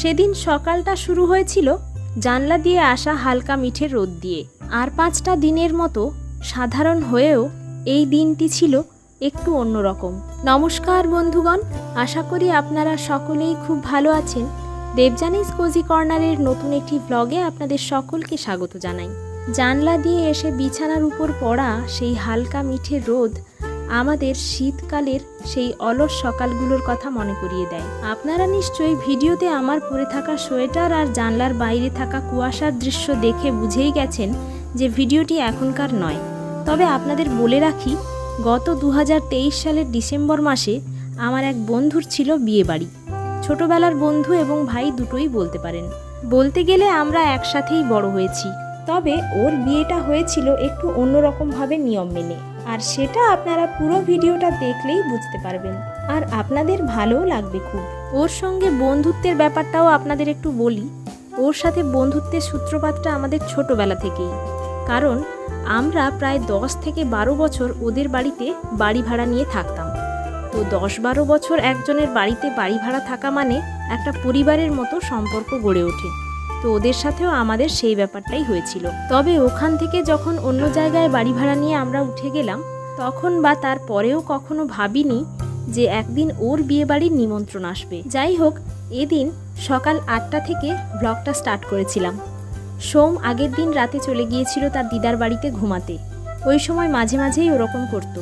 সেদিন সকালটা শুরু হয়েছিল জানলা দিয়ে আসা হালকা মিঠে রোদ দিয়ে। আর পাঁচটা দিনের মতো সাধারণ হয়েও এই দিনটি ছিল একটু অন্যরকম। নমস্কার বন্ধুগণ, আশা করি আপনারা সকলেই খুব ভালো আছেন। দেবজানিস কোজি কর্নারের নতুন একটি ব্লগে আপনাদের সকলকে স্বাগত জানাই। জানলা দিয়ে এসে বিছানার উপর পড়া সেই হালকা মিঠে রোদ আমাদের শীতকালের সেই অলস সকালগুলোর কথা মনে করিয়ে দেয়। আপনারা নিশ্চয়ই ভিডিওতে আমার পরে থাকা সোয়েটার আর জানলার বাইরে থাকা কুয়াশার দৃশ্য দেখে বুঝেই গেছেন যে ভিডিওটি এখনকার নয়। তবে আপনাদের বলে রাখি, গত দু হাজার তেইশ সালের ডিসেম্বর মাসে আমার এক বন্ধুর ছিল বিয়ে বাড়ি ছোটবেলার বন্ধু এবং ভাই দুটোই বলতে পারেন। বলতে গেলে আমরা একসাথেই বড় হয়েছি। তবে ওর বিয়েটা হয়েছিল একটু অন্যরকমভাবে নিয়ম মেনে। আর সেটা আপনারা পুরো ভিডিওটা দেখলেই বুঝতে পারবেন। আর আপনাদের ভালোও লাগবে খুব। ওর সঙ্গে বন্ধুত্বের ব্যাপারটাও আপনাদের একটু বলি। ওর সাথে বন্ধুত্বের সূত্রপাতটা আমাদের ছোটবেলা থেকেই। কারণ আমরা প্রায় দশ থেকে বারো বছর ওদের বাড়িতে বাড়ি ভাড়া নিয়ে থাকতাম। তো দশ বারো বছর একজনের বাড়িতে বাড়ি ভাড়া থাকা মানে একটা পরিবারের মতো সম্পর্ক গড়ে ওঠে। তো ওদের সাথেও আমাদের সেই ব্যাপারটাই হয়েছিল। তবে ওখান থেকে যখন অন্য জায়গায় বাড়ি ভাড়া নিয়ে আমরা উঠে গেলাম, তখন বা তার পরেও কখনো ভাবিনি যে একদিন ওর বিয়ে বাড়ির নিমন্ত্রণ আসবে। যাই হোক, এদিন সকাল আটটা থেকে ব্লগটা স্টার্ট করেছিলাম। সোম আগের দিন রাতে চলে গিয়েছিল তার দিদার বাড়িতে ঘুমাতে। ওই সময় মাঝে মাঝেই ওরকম করতো।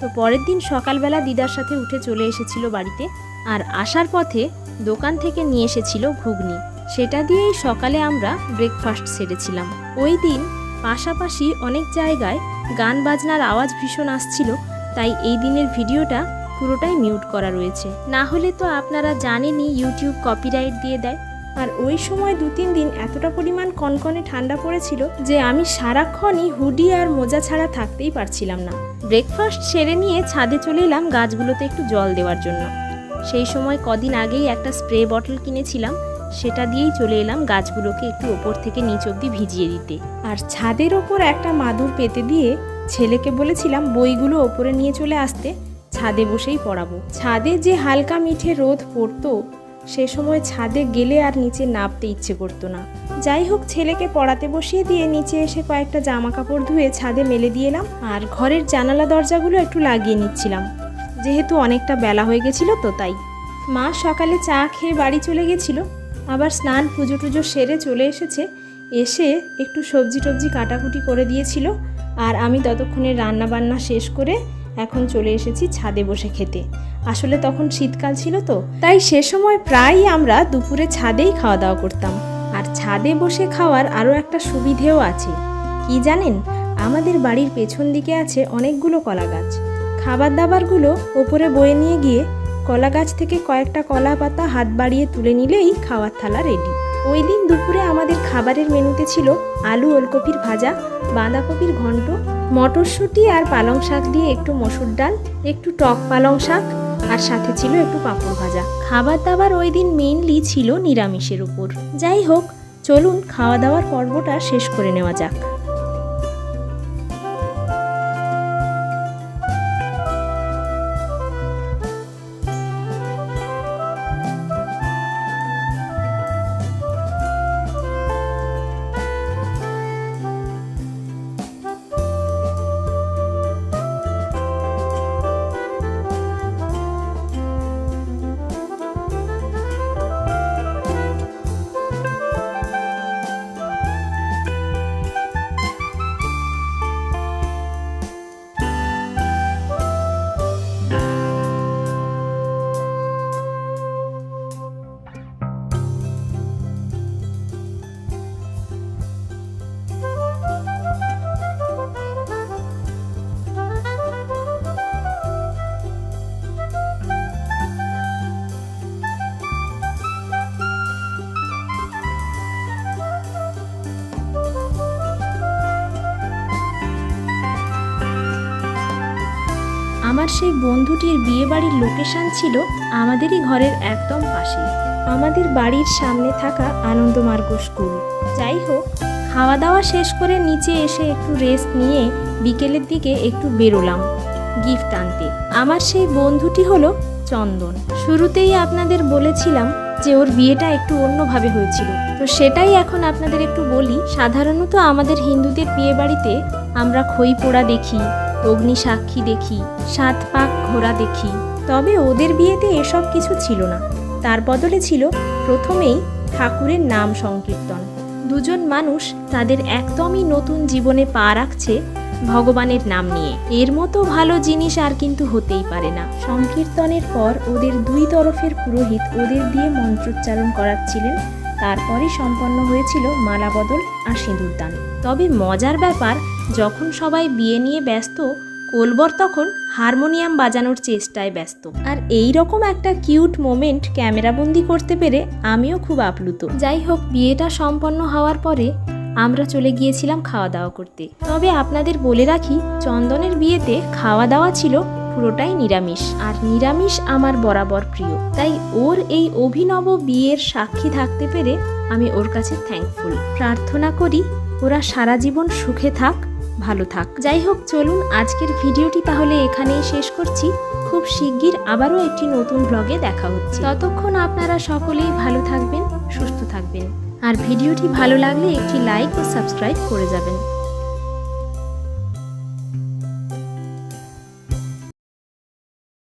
তো পরের দিন সকালবেলা দিদার সাথে উঠে চলে এসেছিল বাড়িতে আর আসার পথে দোকান থেকে নিয়ে এসেছিল ঘুগনি। সেটা দিয়েই সকালে আমরা ব্রেকফাস্ট সেরেছিলাম। ওই দিন পাশাপাশি অনেক জায়গায় গান বাজনার আওয়াজ ভীষণ আসছিল, তাই এই দিনের ভিডিওটা পুরোটাই মিউট করা রয়েছে। না হলে তো আপনারা জানেনই ইউটিউব কপিরাইট দিয়ে দেয়। আর ওই সময় দু তিন দিন এতটা পরিমাণ কনকনে ঠান্ডা পড়েছিল যে আমি সারাক্ষণই হুডি আর মোজা ছাড়া থাকতেই পারছিলাম না। ব্রেকফাস্ট সেরে নিয়ে ছাদে চলে এলাম গাছগুলোতে একটু জল দেওয়ার জন্য। সেই সময় কদিন আগেই একটা স্প্রে বটল কিনেছিলাম সেটা দিয়েই চলে এলাম গাছগুলোকে একটু ওপর থেকে নিচ অব্দি ভিজিয়ে দিতে। আর ছাদের ওপর একটা মাদুর পেতে দিয়ে ছেলেকে বলেছিলাম, বইগুলো ওপরে নিয়ে চলে আসতে, ছাদে বসেই পড়াবো। ছাদে যে হালকা মিঠে রোদ পড়তো, সে সময় ছাদে গেলে আর নিচে নামতে ইচ্ছে করতো না। যাই হোক, ছেলেকে পড়াতে বসিয়ে দিয়ে নিচে এসে কয়েকটা জামা কাপড় ধুয়ে ছাদে মেলে দিয়ে এলাম, আর ঘরের জানালা দরজাগুলো একটু লাগিয়ে নিচ্ছিলাম। যেহেতু অনেকটা বেলা হয়ে গেছিল তো তাই। মা সকালে চা খেয়ে বাড়ি চলে গেছিল আবার স্নান, পুজো টুজো সেরে চলে এসেছে। এসে একটু সবজি টবজি কাটাকুটি করে দিয়েছিল আর আমি ততক্ষণে রান্না বান্না শেষ করে এখন চলে এসেছি ছাদে বসে খেতে। আসলে তখন শীতকাল ছিল তো, তাই সে সময় প্রায়ই আমরা দুপুরে ছাদেই খাওয়া দাওয়া করতাম। আর ছাদে বসে খাওয়ার আরও একটা সুবিধেও আছে। কি জানেন, আমাদের বাড়ির পেছন দিকে আছে অনেকগুলো কলা গাছ খাবার দাবারগুলো ওপরে বয়ে নিয়ে গিয়ে কলা গাছ থেকে কয়েকটা কলা পাতা হাত বাড়িয়ে তুলে নিলেই খাওয়ার থালা রেডি ওই দিন দুপুরে আমাদের খাবারের মেনুতে ছিল আলু ওলকপির ভাজা, বাঁধাকপির ঘন্ট, মটরশুঁটি আর পালং শাক দিয়ে একটু মসুর ডাল, একটু টক পালং শাক আর সাথে ছিল একটু পাঁপড় ভাজা। খাবার দাবার ওই দিন মেইনলি ছিল নিরামিষের উপর। যাই হোক, চলুন খাওয়া দাওয়ার পর্বটা শেষ করে নেওয়া যাক। আমার সেই বন্ধুটির বিয়ে বাড়ির লোকেশন ছিল আমাদেরই ঘরের একদম পাশে। আমাদের বাড়ির সামনে থাকা আনন্দমার্গ স্কুল। যাই হোক খাওয়া দাওয়া শেষ করে নিচে এসে একটু রেস্ট নিয়ে বিকেলের দিকে একটু বেরোলাম গিফট আনতে। আমার সেই বন্ধুটি হলো চন্দন। শুরুতেই আপনাদের বলেছিলাম যে ওর বিয়েটা একটু অন্যভাবে হয়েছিল। তো সেটাই এখন আপনাদের একটু বলি। সাধারণত আমাদের হিন্দুদের বিয়ে বাড়িতে আমরা খই পোড়া দেখি অগ্নি সাক্ষী দেখি, সাত পাক ঘোড়া দেখি। তবে ওদের বিয়েতে এসব কিছু ছিল না। তার বদলে ছিল প্রথমেই ঠাকুরের নাম সংকীর্তন। দুজন মানুষ তাদের একদমই নতুন জীবনে পা রাখছে ভগবানের নাম নিয়ে। এর মতো ভালো জিনিস আর কিন্তু হতেই পারে না। সংকীর্তনের পর ওদের দুই তরফের পুরোহিত ওদের দিয়ে মন্ত্রোচ্চারণ করাচ্ছিলেন। তারপরই সম্পন্ন হয়েছিল মালা বদল আর সিঁদুরদান। তবে মজার ব্যাপার যখন সবাই বিয়ে নিয়ে ব্যস্ত, কোলবর তখন হারমোনিয়াম বাজানোর চেষ্টায় ব্যস্ত। আর এই রকম একটা কিউট মোমেন্ট ক্যামেরাবন্দি করতে পেরে আমিও খুব আপ্লুত। যাই হোক, বিয়েটা সম্পন্ন হওয়ার পরে আমরা চলে গিয়েছিলাম খাওয়া দাওয়া করতে। তবে আপনাদের বলে রাখি, চন্দনের বিয়েতে খাওয়া দাওয়া ছিল পুরোটাই নিরামিষ। আর নিরামিষ আমার বরাবর প্রিয়। তাই ওর এই অভিনব বিয়ের সাক্ষী থাকতে পেরে আমি ওর কাছে থ্যাঙ্কফুল প্রার্থনা করি, ওরা সারা জীবন সুখে থাক। ভালো থাক। যাই হোক চলুন আজকের ভিডিওটি তাহলে এখানেই শেষ করছি। খুব শিগগির আবারও একটি নতুন ব্লগে দেখা হচ্ছে। ততক্ষণ আপনারা সকলেই ভালো থাকবেন, সুস্থ থাকবেন। আর ভিডিওটি ভালো লাগলে একটি লাইক ও সাবস্ক্রাইব করে যাবেন।